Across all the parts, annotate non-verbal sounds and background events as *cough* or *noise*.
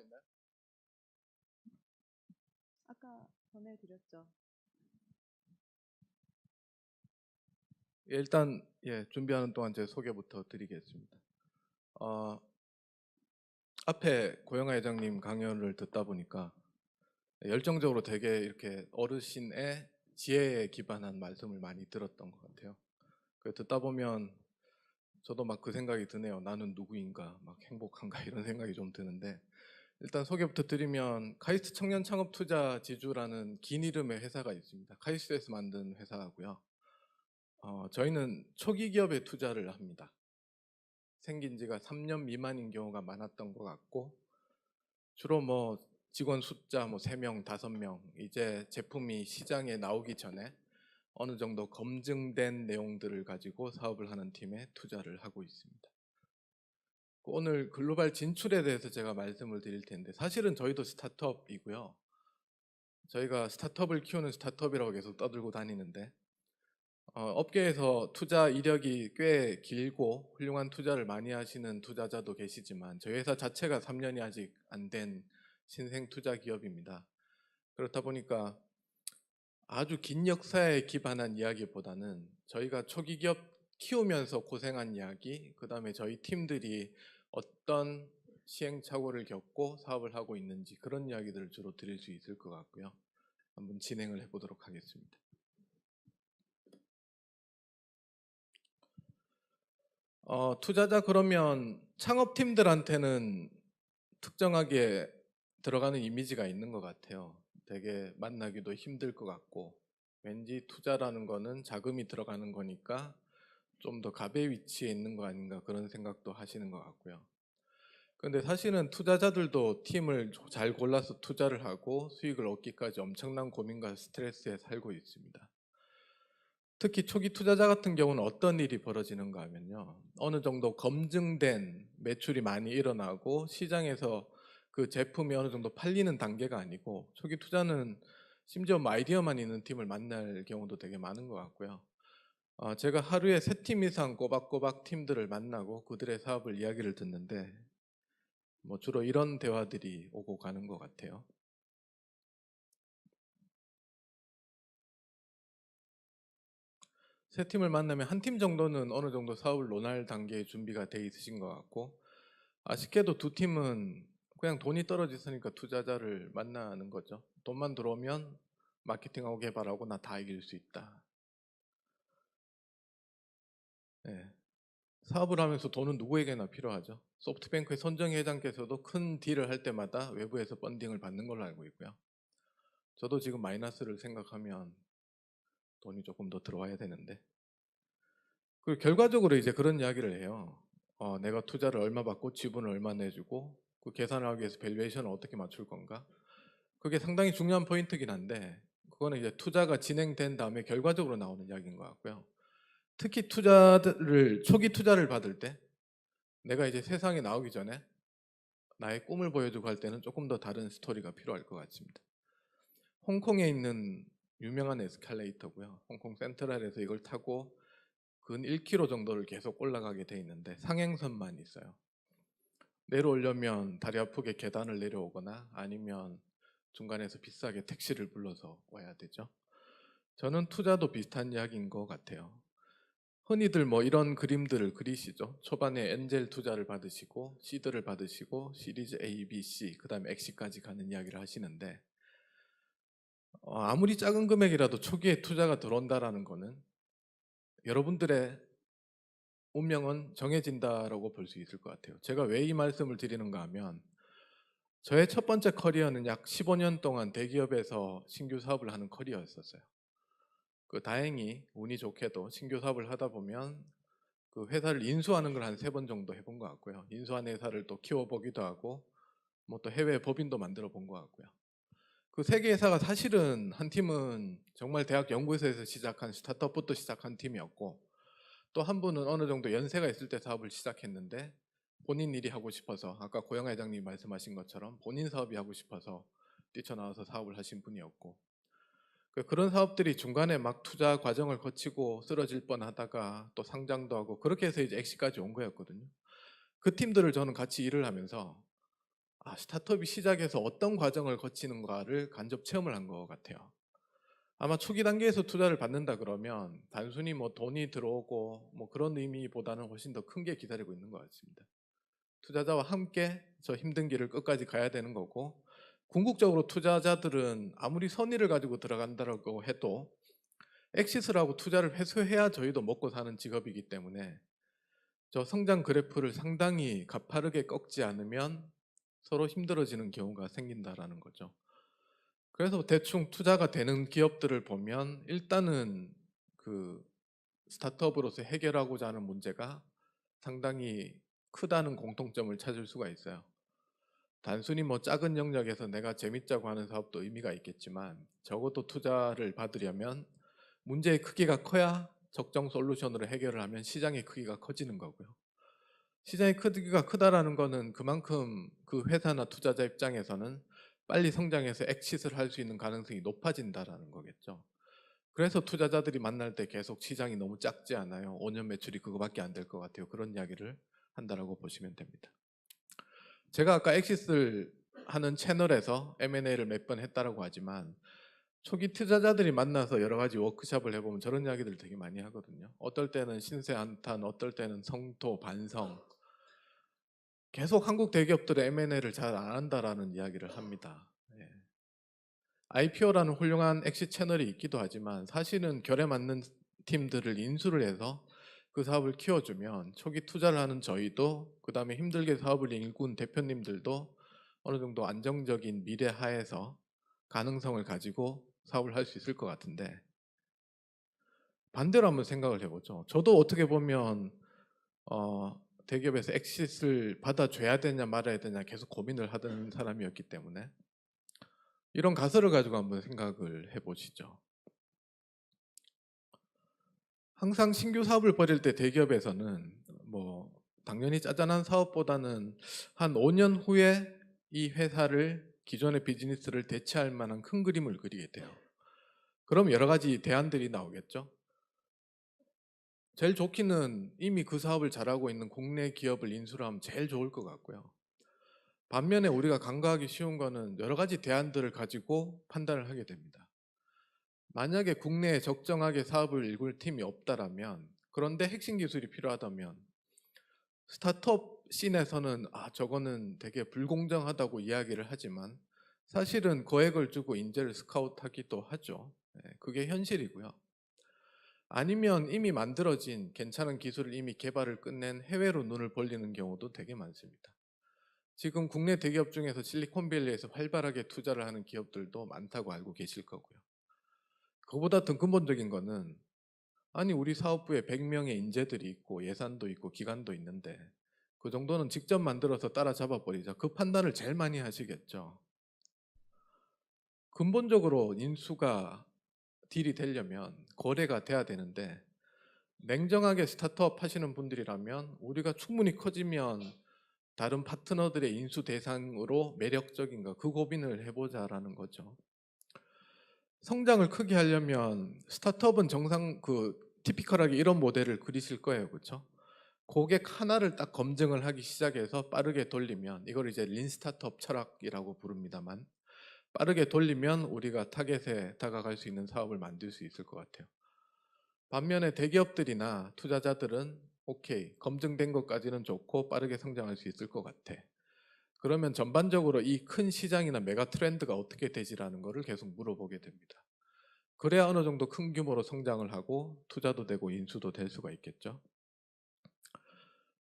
있나요? 아까 보내드렸죠. 예, 일단 예, 준비하는 동안 제 소개부터 드리겠습니다. 어, 앞에 고영하 회장님 강연을 듣다 보니까 열정적으로 되게 이렇게 어르신의 지혜에 기반한 말씀을 많이 들었던 것 같아요. 그 듣다 보면 저도 막 그 생각이 드네요. 나는 누구인가, 막 행복한가 *laughs* 이런 생각이 좀 드는데 일단 소개부터 드리면 카이스트 청년 창업 투자 지주라는 긴 이름의 회사가 있습니다. 카이스트에서 만든 회사고요. 어, 저희는 초기 기업에 투자를 합니다. 생긴 지가 3년 미만인 경우가 많았던 것 같고 주로 뭐 직원 숫자 뭐 3명, 5명 이제 제품이 시장에 나오기 전에 어느 정도 검증된 내용들을 가지고 사업을 하는 팀에 투자를 하고 있습니다. 오늘 글로벌 진출에 대해서 제가 말씀을 드릴 텐데 사실은 저희도 스타트업이고요. 저희가 스타트업을 키우는 스타트업이라고 계속 떠들고 다니는데 어, 업계에서 투자 이력이 꽤 길고 훌륭한 투자를 많이 하시는 투자자도 계시지만 저희 회사 자체가 3년이 아직 안 된 신생 투자 기업입니다. 그렇다 보니까 아주 긴 역사에 기반한 이야기보다는 저희가 초기 기업 키우면서 고생한 이야기, 그 다음에 저희 팀들이 어떤 시행착오를 겪고 사업을 하고 있는지 그런 이야기들을 주로 드릴 수 있을 것 같고요. 한번 진행을 해보도록 하겠습니다. 어, 투자자 그러면 창업팀들한테는 특정하게 들어가는 이미지가 있는 것 같아요. 되게 만나기도 힘들 것 같고 왠지 투자라는 거는 자금이 들어가는 거니까 좀 더 갑의 위치에 있는 거 아닌가 그런 생각도 하시는 것 같고요. 근데 사실은 투자자들도 팀을 잘 골라서 투자를 하고 수익을 얻기까지 엄청난 고민과 스트레스에 살고 있습니다. 특히 초기 투자자 같은 경우는 어떤 일이 벌어지는가 하면요. 어느 정도 검증된 매출이 많이 일어나고 시장에서 그 제품이 어느 정도 팔리는 단계가 아니고 초기 투자는 심지어 뭐 아이디어만 있는 팀을 만날 경우도 되게 많은 것 같고요. 어, 제가 하루에 세 팀 이상 꼬박꼬박 팀들을 만나고 그들의 사업을 이야기를 듣는데 뭐 주로 이런 대화들이 오고 가는 것 같아요. 세 팀을 만나면 한 팀 정도는 어느 정도 사업을 논할 단계의 준비가 돼 있으신 것 같고 아쉽게도 두 팀은 그냥 돈이 떨어졌으니까 투자자를 만나는 거죠. 돈만 들어오면 마케팅하고 개발하고 나 다 이길 수 있다. 네. 사업을 하면서 돈은 누구에게나 필요하죠. 소프트뱅크의 손정희 회장께서도 큰 딜을 할 때마다 외부에서 펀딩을 받는 걸로 알고 있고요. 저도 지금 마이너스를 생각하면 돈이 조금 더 들어와야 되는데. 그 결과적으로 이제 그런 이야기를 해요. 어, 내가 투자를 얼마 받고 지분을 얼마 내주고 그 계산을 하기 위해서 밸류에이션을 어떻게 맞출 건가? 그게 상당히 중요한 포인트긴 한데 그거는 이제 투자가 진행된 다음에 결과적으로 나오는 이야기인 것 같고요. 특히 투자를 초기 투자를 받을 때 내가 이제 세상에 나오기 전에 나의 꿈을 보여주고 할 때는 조금 더 다른 스토리가 필요할 것 같습니다. 홍콩에 있는 유명한 에스컬레이터고요. 홍콩 센트럴에서 이걸 타고 근 1km 정도를 계속 올라가게 돼 있는데 상행선만 있어요. 내려오려면 다리 아프게 계단을 내려오거나 아니면 중간에서 비싸게 택시를 불러서 와야 되죠. 저는 투자도 비슷한 이야기인 것 같아요. 흔히들 뭐 이런 그림들을 그리시죠. 초반에 엔젤 투자를 받으시고 시드를 받으시고 시리즈 A, B, C 그다음에 엑시까지 가는 이야기를 하시는데 어, 아무리 작은 금액이라도 초기에 투자가 들어온다라는 거는 여러분들의 운명은 정해진다라고 볼 수 있을 것 같아요. 제가 왜 이 말씀을 드리는가 하면 저의 첫 번째 커리어는 약 15년 동안 대기업에서 신규 사업을 하는 커리어였었어요. 그 다행히 운이 좋게도 신규 사업을 하다 보면 그 회사를 인수하는 걸 한 세 번 정도 해본 것 같고요. 인수한 회사를 또 키워보기도 하고 뭐 또 해외 법인도 만들어 본 것 같고요. 그 세 개 회사가 사실은 한 팀은 정말 대학 연구소에서 시작한 스타트업부터 시작한 팀이었고 또 한 분은 어느 정도 연세가 있을 때 사업을 시작했는데 본인 일이 하고 싶어서 아까 고영 회장님 말씀하신 것처럼 본인 사업이 하고 싶어서 뛰쳐나와서 사업을 하신 분이었고 그 그런 사업들이 중간에 막 투자 과정을 거치고 쓰러질 뻔하다가 또 상장도 하고 그렇게 해서 이제 엑시까지 온 거였거든요. 그 팀들을 저는 같이 일을 하면서 아, 스타트업이 시작해서 어떤 과정을 거치는가를 간접 체험을 한 것 같아요. 아마 초기 단계에서 투자를 받는다 그러면 단순히 뭐 돈이 들어오고 뭐 그런 의미보다는 훨씬 더 큰 게 기다리고 있는 것 같습니다. 투자자와 함께 저 힘든 길을 끝까지 가야 되는 거고 궁극적으로 투자자들은 아무리 선의를 가지고 들어간다고 해도 엑시스를 하고 투자를 회수해야 저희도 먹고 사는 직업이기 때문에 저 성장 그래프를 상당히 가파르게 꺾지 않으면 서로 힘들어지는 경우가 생긴다라는 거죠. 그래서 대충 투자가 되는 기업들을 보면 일단은 그 스타트업으로서 해결하고자 하는 문제가 상당히 크다는 공통점을 찾을 수가 있어요. 단순히 뭐 작은 영역에서 내가 재밌자고 하는 사업도 의미가 있겠지만 적어도 투자를 받으려면 문제의 크기가 커야 적정 솔루션으로 해결을 하면 시장의 크기가 커지는 거고요. 시장의 크기가 크다라는 거는 그만큼 그 회사나 투자자 입장에서는 빨리 성장해서 엑시트를 할 수 있는 가능성이 높아진다라는 거겠죠. 그래서 투자자들이 만날 때 계속 시장이 너무 작지 않아요. 5년 매출이 그거밖에 안 될 것 같아요. 그런 이야기를 한다라고 보시면 됩니다. 제가 아까 엑시스를 하는 채널에서 M&A를 몇 번 했다라고 하지만 초기 투자자들이 만나서 여러 가지 워크숍을 해보면 저런 이야기들 되게 많이 하거든요. 어떨 때는 신세 한탄, 어떨 때는 성토, 반성. 계속 한국 대기업들의 M&A를 잘 안 한다라는 이야기를 합니다. 예. IPO라는 훌륭한 엑시 채널이 있기도 하지만 사실은 결에 맞는 팀들을 인수를 해서 그 사업을 키워주면 초기 투자를 하는 저희도 그 다음에 힘들게 사업을 일군 대표님들도 어느 정도 안정적인 미래 하에서 가능성을 가지고 사업을 할 수 있을 것 같은데 반대로 한번 생각을 해보죠. 저도 어떻게 보면 어, 대기업에서 엑시트를 받아줘야 되냐 말아야 되냐 계속 고민을 하던 사람이었기 때문에 이런 가설을 가지고 한번 생각을 해보시죠. 항상 신규 사업을 벌일 때 대기업에서는 뭐 당연히 짜잔한 사업보다는 한 5년 후에 이 회사를 기존의 비즈니스를 대체할 만한 큰 그림을 그리게 돼요. 그럼 여러 가지 대안들이 나오겠죠. 제일 좋기는 이미 그 사업을 잘하고 있는 국내 기업을 인수를 하면 제일 좋을 것 같고요. 반면에 우리가 간과하기 쉬운 거는 여러 가지 대안들을 가지고 판단을 하게 됩니다. 만약에 국내에 적정하게 사업을 일굴 팀이 없다라면 그런데 핵심 기술이 필요하다면 스타트업 씬에서는 아 저거는 되게 불공정하다고 이야기를 하지만 사실은 거액을 주고 인재를 스카우트하기도 하죠. 네, 그게 현실이고요. 아니면 이미 만들어진 괜찮은 기술을 이미 개발을 끝낸 해외로 눈을 벌리는 경우도 되게 많습니다. 지금 국내 대기업 중에서 실리콘밸리에서 활발하게 투자를 하는 기업들도 많다고 알고 계실 거고요. 그보다 더 근본적인 거는 아니 우리 사업부에 100명의 인재들이 있고 예산도 있고 기간도 있는데 그 정도는 직접 만들어서 따라잡아 버리자. 그 판단을 제일 많이 하시겠죠. 근본적으로 인수가 딜이 되려면 거래가 돼야 되는데 냉정하게 스타트업 하시는 분들이라면 우리가 충분히 커지면 다른 파트너들의 인수 대상으로 매력적인가 그 고민을 해보자라는 거죠. 성장을 크게 하려면 스타트업은 정상 그 티피컬하게 이런 모델을 그리실 거예요, 그렇죠? 고객 하나를 딱 검증을 하기 시작해서 빠르게 돌리면 이걸 이제 린 스타트업 철학이라고 부릅니다만 빠르게 돌리면 우리가 타겟에 다가갈 수 있는 사업을 만들 수 있을 것 같아요. 반면에 대기업들이나 투자자들은 오케이 검증된 것까지는 좋고 빠르게 성장할 수 있을 것 같아. 그러면 전반적으로 이 큰 시장이나 메가 트렌드가 어떻게 되지라는 것을 계속 물어보게 됩니다. 그래야 어느 정도 큰 규모로 성장을 하고 투자도 되고 인수도 될 수가 있겠죠.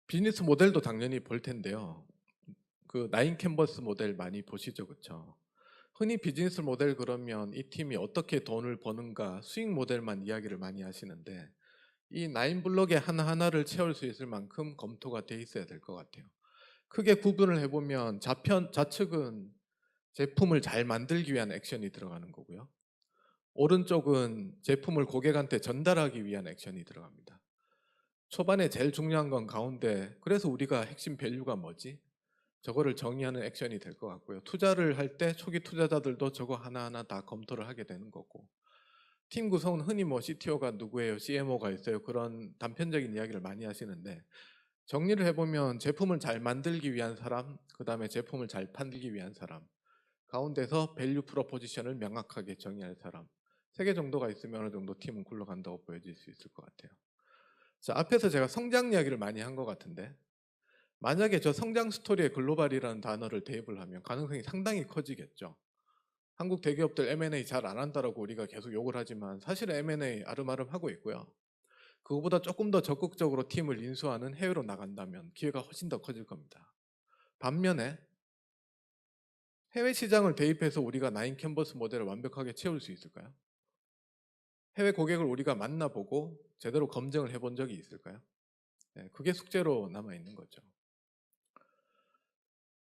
비즈니스 모델도 당연히 볼 텐데요. 그 나인 캔버스 모델 많이 보시죠, 그렇죠? 흔히 비즈니스 모델 그러면 이 팀이 어떻게 돈을 버는가 수익 모델만 이야기를 많이 하시는데 이 나인 블럭의 하나하나를 채울 수 있을 만큼 검토가 돼 있어야 될 것 같아요. 크게 구분을 해보면 좌편, 좌측은 제품을 잘 만들기 위한 액션이 들어가는 거고요. 오른쪽은 제품을 고객한테 전달하기 위한 액션이 들어갑니다. 초반에 제일 중요한 건 가운데 그래서 우리가 핵심 밸류가 뭐지? 저거를 정의하는 액션이 될 것 같고요. 투자를 할 때 초기 투자자들도 저거 하나하나 다 검토를 하게 되는 거고 팀 구성은 흔히 뭐 CTO가 누구예요, CMO가 있어요 그런 단편적인 이야기를 많이 하시는데 정리를 해보면 제품을 잘 만들기 위한 사람, 그 다음에 제품을 잘 팔기 위한 사람, 가운데서 밸류 프로포지션을 명확하게 정의할 사람, 세 개 정도가 있으면 어느 정도 팀은 굴러간다고 보여질 수 있을 것 같아요. 자, 앞에서 제가 성장 이야기를 많이 한 것 같은데, 만약에 저 성장 스토리에 글로벌이라는 단어를 대입을 하면 가능성이 상당히 커지겠죠. 한국 대기업들 M&A 잘 안 한다라고 우리가 계속 욕을 하지만 사실은 M&A 아름아름 하고 있고요. 그거보다 조금 더 적극적으로 팀을 인수하는 해외로 나간다면 기회가 훨씬 더 커질 겁니다. 반면에 해외 시장을 대입해서 우리가 나인 캔버스 모델을 완벽하게 채울 수 있을까요? 해외 고객을 우리가 만나보고 제대로 검증을 해본 적이 있을까요? 네, 그게 숙제로 남아 있는 거죠.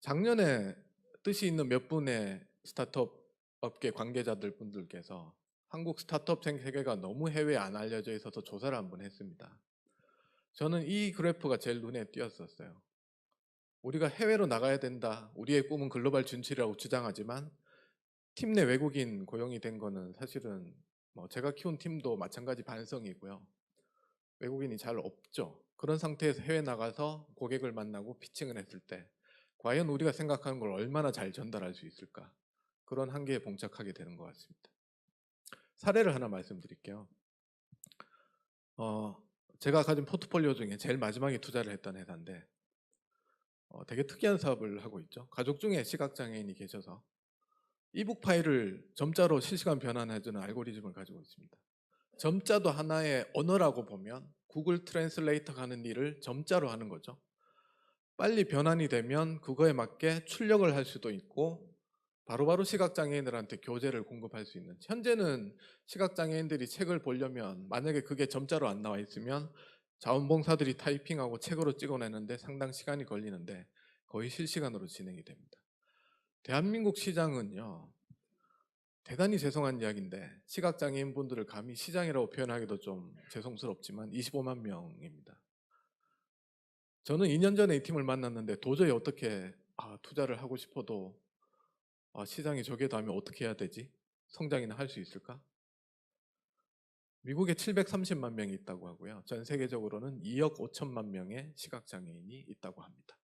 작년에 뜻이 있는 몇 분의 스타트업 업계 관계자들 분들께서 한국 스타트업 세계가 너무 해외에 안 알려져 있어서 조사를 한번 했습니다. 저는 이 그래프가 제일 눈에 띄었었어요. 우리가 해외로 나가야 된다. 우리의 꿈은 글로벌 진출이라고 주장하지만 팀 내 외국인 고용이 된 거는 사실은 뭐 제가 키운 팀도 마찬가지 반성이고요. 외국인이 잘 없죠. 그런 상태에서 해외 나가서 고객을 만나고 피칭을 했을 때 과연 우리가 생각하는 걸 얼마나 잘 전달할 수 있을까? 그런 한계에 봉착하게 되는 것 같습니다. 사례를 하나 말씀드릴게요. 어, 제가 가진 포트폴리오 중에 제일 마지막에 투자를 했던 회사인데 어, 되게 특이한 사업을 하고 있죠. 가족 중에 시각장애인이 계셔서 이북 파일을 점자로 실시간 변환해주는 알고리즘을 가지고 있습니다. 점자도 하나의 언어라고 보면 구글 트랜슬레이터가 하는 일을 점자로 하는 거죠. 빨리 변환이 되면 그거에 맞게 출력을 할 수도 있고 바로바로 시각장애인들한테 교재를 공급할 수 있는 현재는 시각장애인들이 책을 보려면 만약에 그게 점자로 안 나와 있으면 자원봉사들이 타이핑하고 책으로 찍어내는데 상당 시간이 걸리는데 거의 실시간으로 진행이 됩니다. 대한민국 시장은요 대단히 죄송한 이야기인데 시각장애인 분들을 감히 시장이라고 표현하기도 좀 죄송스럽지만 25만 명입니다. 저는 2년 전에 이 팀을 만났는데 도저히 어떻게 아, 투자를 하고 싶어도 아, 시장이 저게 다면 어떻게 해야 되지? 성장이나 할 수 있을까? 미국에 730만 명이 있다고 하고요. 전 세계적으로는 2억 5천만 명의 시각장애인이 있다고 합니다.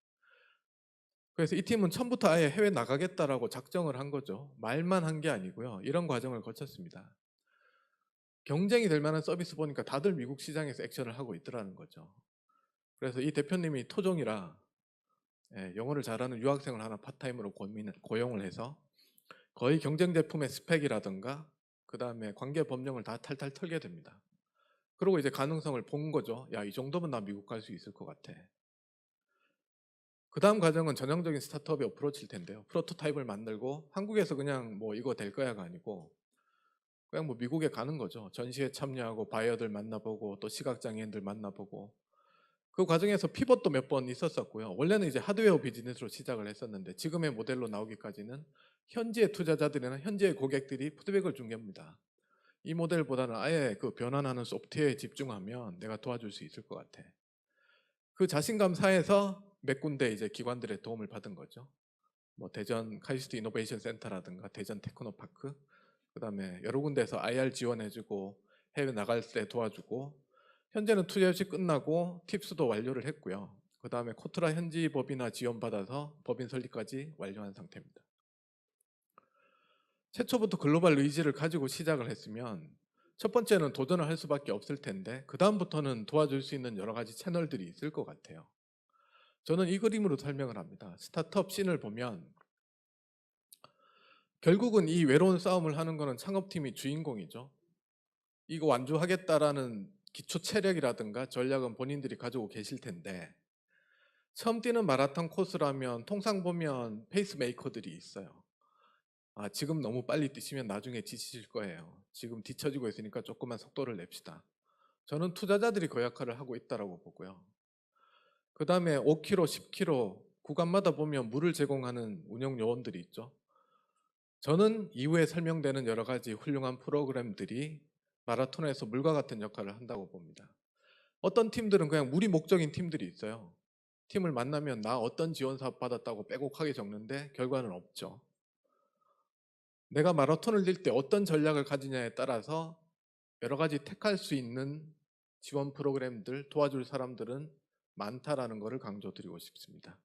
그래서 이 팀은 처음부터 아예 해외 나가겠다라고 작정을 한 거죠. 말만 한 게 아니고요. 이런 과정을 거쳤습니다. 경쟁이 될 만한 서비스 보니까 다들 미국 시장에서 액션을 하고 있더라는 거죠. 그래서 이 대표님이 토종이라 예, 영어를 잘하는 유학생을 하나 파타임으로 고용을 해서 거의 경쟁 제품의 스펙이라든가 그 다음에 관계 법령을 다 탈탈 털게 됩니다. 그리고 이제 가능성을 본 거죠. 야, 이 정도면 나 미국 갈 수 있을 것 같아. 그 다음 과정은 전형적인 스타트업의 어프로치일 텐데요. 프로토타입을 만들고 한국에서 그냥 뭐 이거 될 거야가 아니고 그냥 뭐 미국에 가는 거죠. 전시회 참여하고 바이어들 만나보고 또 시각장애인들 만나보고 그 과정에서 피벗도 몇 번 있었었고요. 원래는 이제 하드웨어 비즈니스로 시작을 했었는데 지금의 모델로 나오기까지는 현지의 투자자들이나 현지의 고객들이 피드백을 준 겁니다. 이 모델보다는 아예 그 변환하는 소프트웨어에 집중하면 내가 도와줄 수 있을 것 같아. 그 자신감 사에서 몇 군데 이제 기관들의 도움을 받은 거죠. 뭐 대전 카이스트 이노베이션 센터라든가 대전 테크노파크, 그 다음에 여러 군데에서 IR 지원해주고 해외 나갈 때 도와주고 현재는 투자 유치 끝나고 팁스도 완료를 했고요. 그 다음에 코트라 현지 법인화 지원받아서 법인 설립까지 완료한 상태입니다. 최초부터 글로벌 의지를 가지고 시작을 했으면 첫 번째는 도전을 할 수밖에 없을 텐데 그 다음부터는 도와줄 수 있는 여러 가지 채널들이 있을 것 같아요. 저는 이 그림으로 설명을 합니다. 스타트업 씬을 보면 결국은 이 외로운 싸움을 하는 것은 창업팀이 주인공이죠. 이거 완주하겠다라는 기초 체력이라든가 전략은 본인들이 가지고 계실 텐데 처음 뛰는 마라톤 코스라면 통상 보면 페이스메이커들이 있어요. 아, 지금 너무 빨리 뛰시면 나중에 지치실 거예요. 지금 뒤처지고 있으니까 조금만 속도를 냅시다. 저는 투자자들이 그 역할을 하고 있다라고 보고요. 그 다음에 5km, 10km 구간마다 보면 물을 제공하는 운영 요원들이 있죠. 저는 이후에 설명되는 여러 가지 훌륭한 프로그램들이 마라톤에서 물과 같은 역할을 한다고 봅니다. 어떤 팀들은 그냥 물이 목적인 팀들이 있어요. 팀을 만나면 나 어떤 지원 사업 받았다고 빼곡하게 적는데 결과는 없죠. 내가 마라톤을 뛸 때 어떤 전략을 가지냐에 따라서 여러 가지 택할 수 있는 지원 프로그램들 도와줄 사람들은 많다라는 것을 강조드리고 싶습니다.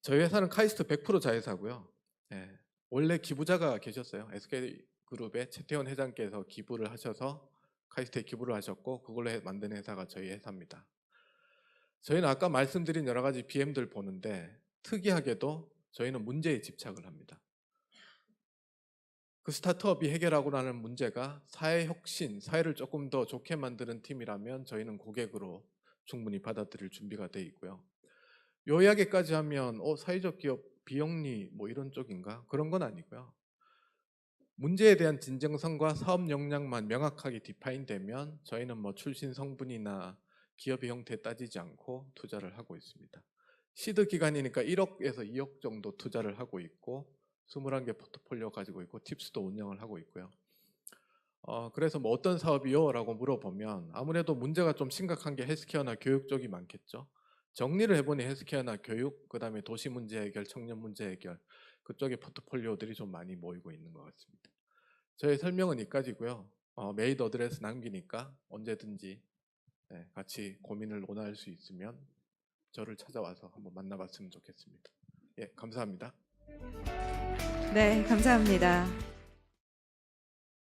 저희 회사는 카이스트 100% 자회사고요. 예, 원래 기부자가 계셨어요. SK 그룹의 최태원 회장께서 기부를 하셔서 카이스트에 기부를 하셨고 그걸로 해- 만든 회사가 저희 회사입니다. 저희는 아까 말씀드린 여러 가지 BM들 보는데 특이하게도 저희는 문제에 집착을 합니다. 그 스타트업이 해결하고 나는 문제가 사회 혁신, 사회를 조금 더 좋게 만드는 팀이라면 저희는 고객으로 충분히 받아들일 준비가 돼 있고요. 요 이야기까지 하면 어, 사회적 기업 비영리 뭐 이런 쪽인가 그런 건 아니고요. 문제에 대한 진정성과 사업 역량만 명확하게 디파인되면 저희는 뭐 출신 성분이나 기업의 형태 따지지 않고 투자를 하고 있습니다. 시드 기간이니까 1억에서 2억 정도 투자를 하고 있고 21개 포트폴리오 가지고 있고 팁스도 운영을 하고 있고요. 어, 그래서 뭐 어떤 사업이요? 라고 물어보면 아무래도 문제가 좀 심각한 게 헬스케어나 교육 쪽이 많겠죠. 정리를 해보니 헬스케어나 교육, 그 다음에 도시 문제 해결, 청년 문제 해결 그쪽에 포트폴리오들이 좀 많이 모이고 있는 것 같습니다. 저의 설명은 여기까지고요. 어, 메이드 어드레스 남기니까 언제든지 네, 같이 고민을 논할 수 있으면 저를 찾아와서 한번 만나봤으면 좋겠습니다. 예, 감사합니다. 네, 감사합니다.